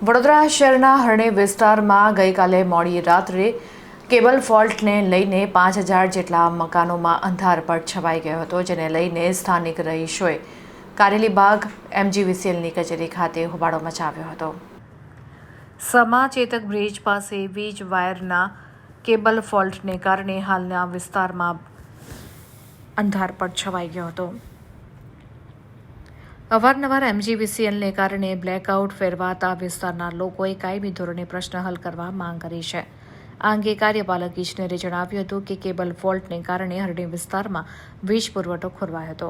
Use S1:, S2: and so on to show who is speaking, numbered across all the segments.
S1: વડોદરા શહેરના હરણી વિસ્તારમાં ગઈકાલે મોડી રાત્રે કેબલ ફોલ્ટને લઈને પાંચ હજાર જેટલા મકાનોમાં અંધારપટ છવાઈ ગયો હતો, જેને લઈને સ્થાનિક રહીશોએ કારેલીબાગ એમજીવીસીએલની કચેરી ખાતે હોબાળો મચાવ્યો હતો. સમાચેતક બ્રિજ પાસે વીજ વાયરના કેબલ ફોલ્ટને કારણે હાલના વિસ્તારમાં અંધારપટ છવાઈ ગયો હતો. અવારનવાર એમજીવીસીએલને કારણે બ્લેકઆઉટ ફેરવાતા વિસ્તારના લોકોએ કાયમી ધોરણે પ્રશ્ન હલ કરવા માંગ કરી છે. આ અંગે કાર્યપાલક ઇજનેરે જણાવ્યું હતું કે કેબલ ફોલ્ટને કારણે હરણી વિસ્તારમાં વીજ પુરવઠો ખોરવાયો હતો.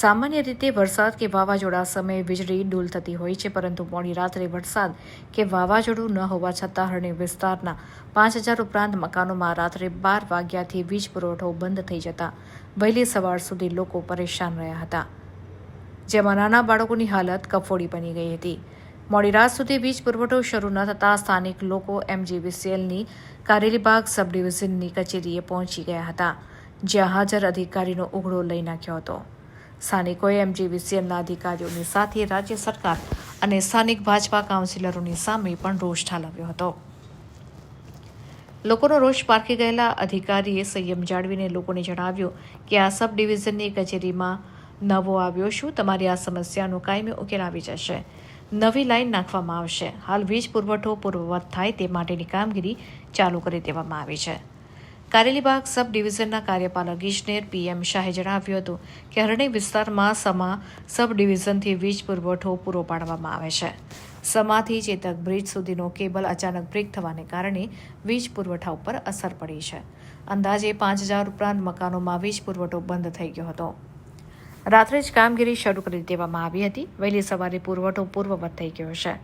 S1: સામાન્ય રીતે વરસાદ કે વાવાઝોડા સમયે વીજળી ડૂલ થતી હોય છે, પરંતુ મોડી રાત્રે વરસાદ કે વાવાઝોડું ન હોવા છતાં હરણી વિસ્તારના પાંચ હજાર ઉપરાંત મકાનોમાં રાત્રે બાર વાગ્યાથી વીજ પુરવઠો બંધ થઈ જતા વહેલી સવાર સુધી લોકો પરેશાન રહ્યા હતા. જેમાં નાના બાળકોની હાલત કફોડી બની ગઈ હતી. મોડી રાત સુધી વીજ પુરવઠો શરૂ ન થતાં સ્થાનિક લોકો એમજીવીસીએલની કારેલીબાગ સબ ડિવિઝનની કચેરીએ પહોંચી ગયા હતા, જ્યાં હાજર અધિકારીનો ઉઘડો લઈ નાખ્યો હતો. સ્થાનિકોએ એમજીવીસીએલના અધિકારીઓની સાથે રાજ્ય સરકાર અને સ્થાનિક ભાજપા કાઉન્સિલરોની સામે પણ રોષ ઠાલવ્યો હતો. લોકોનો રોષ પારખી ગયેલા અધિકારીએ સંયમ જાળવીને લોકોને જણાવ્યું કે આ સબ ડિવિઝનની કચેરીમાં નવો આવ્યો શું? તમારી આ સમસ્યાનો કાયમી ઉકેલ આવી જશે. નવી લાઈન નાખવામાં આવશે. હાલ વીજ પુરવઠો પૂર્વવત થાય તે માટેની કામગીરી ચાલુ કરી દેવામાં આવી છે. કારેલીબાગ સબ ડિવિઝનના કાર્યપાલક ઇજનેર પીએમ શાહે જણાવ્યું હતું કે હરણી વિસ્તારમાં સમા સબ ડિવિઝનથી વીજ પુરવઠો પૂરો પાડવામાં આવે છે. સમાથી ચેતક, બ્રિજ સુધીનો કેબલ અચાનક બ્રેક થવાને કારણે વીજ પુરવઠા ઉપર અસર પડી છે. અંદાજે પાંચ હજાર ઉપરાંત મકાનોમાં વીજ પુરવઠો બંધ થઈ ગયો હતો. રાત્રે જ કામગીરી શરૂ કરી દેવામાં આવી હતી. વહેલી સવારે પુરવઠો પૂર્વવત થઈ ગયો છે.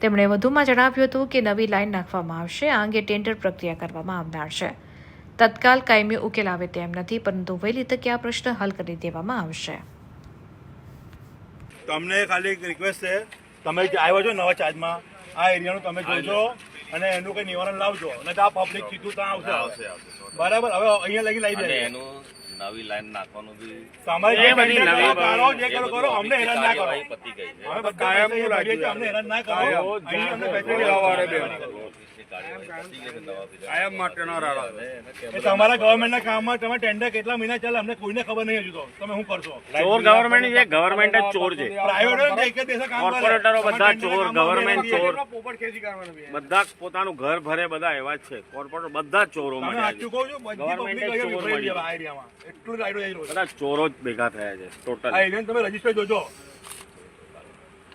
S1: તેમણે વધુમાં જણાવ્યું હતું કે નવી લાઈન નાખવામાં આવશે. આ અંગે ટેન્ડર પ્રક્રિયા કરવામાં આવનાર છે. તત્કાલ કાયમી ઉકેલ આવે તેમ નથી પરંતુ વહેલી તકે આ પ્રશ્ન હલ કરી દેવામાં આવશે.
S2: તમને ખાલી એક રિક્વેસ્ટ છે. તમે જે આવ્યો છો નવા ચાર્જમાં આ એરિયાનું તમે જોજો અને એનું કંઈ નિવારણ લાવજો. અને આ પબ્લિક સીધું ત્યાં આવશે. બરાબર? હવે અહીંયા લગી લઈ
S3: અને
S2: જાય.
S3: એનું નવી લાઈન નાખવાનું બી
S2: તમારે જે કરો કરો કરો અમને હેરાન ના કરો.
S3: પતી ગઈ છે.
S2: કાયમનું રાખીએ છીએ અમને હેરાન ના કરો. અહીં અમને ફેસિલિટી લાવવાને
S4: કાયમ માટેનો રાડા
S2: તમારા ગવર્મેન્ટના કામમાં તમે ટેન્ડર કેટલા મહિના ચાલે અમને કોઈને ખબર નહીં હજુ તો. તમે શું કરશો?
S4: ચોર ગવર્મેન્ટ છે ગવર્મેન્ટ જ ચોર છે.
S2: પ્રાઇવેટ એક જ દેશા કામ કરે
S4: કોર્પોરેટરો બધા ચોર ગવર્મેન્ટ ચોર.
S2: પોપટ ખેંચી કાઢવાનું
S4: બધા પોતાનું ઘર ભરે બધા એવા જ છે. કોર્પોરેટર બધા ચોરો
S2: બધા
S4: ચોરો જ ભેગા થયા છે ટોટલ
S2: તમે રજિસ્ટર જોજો.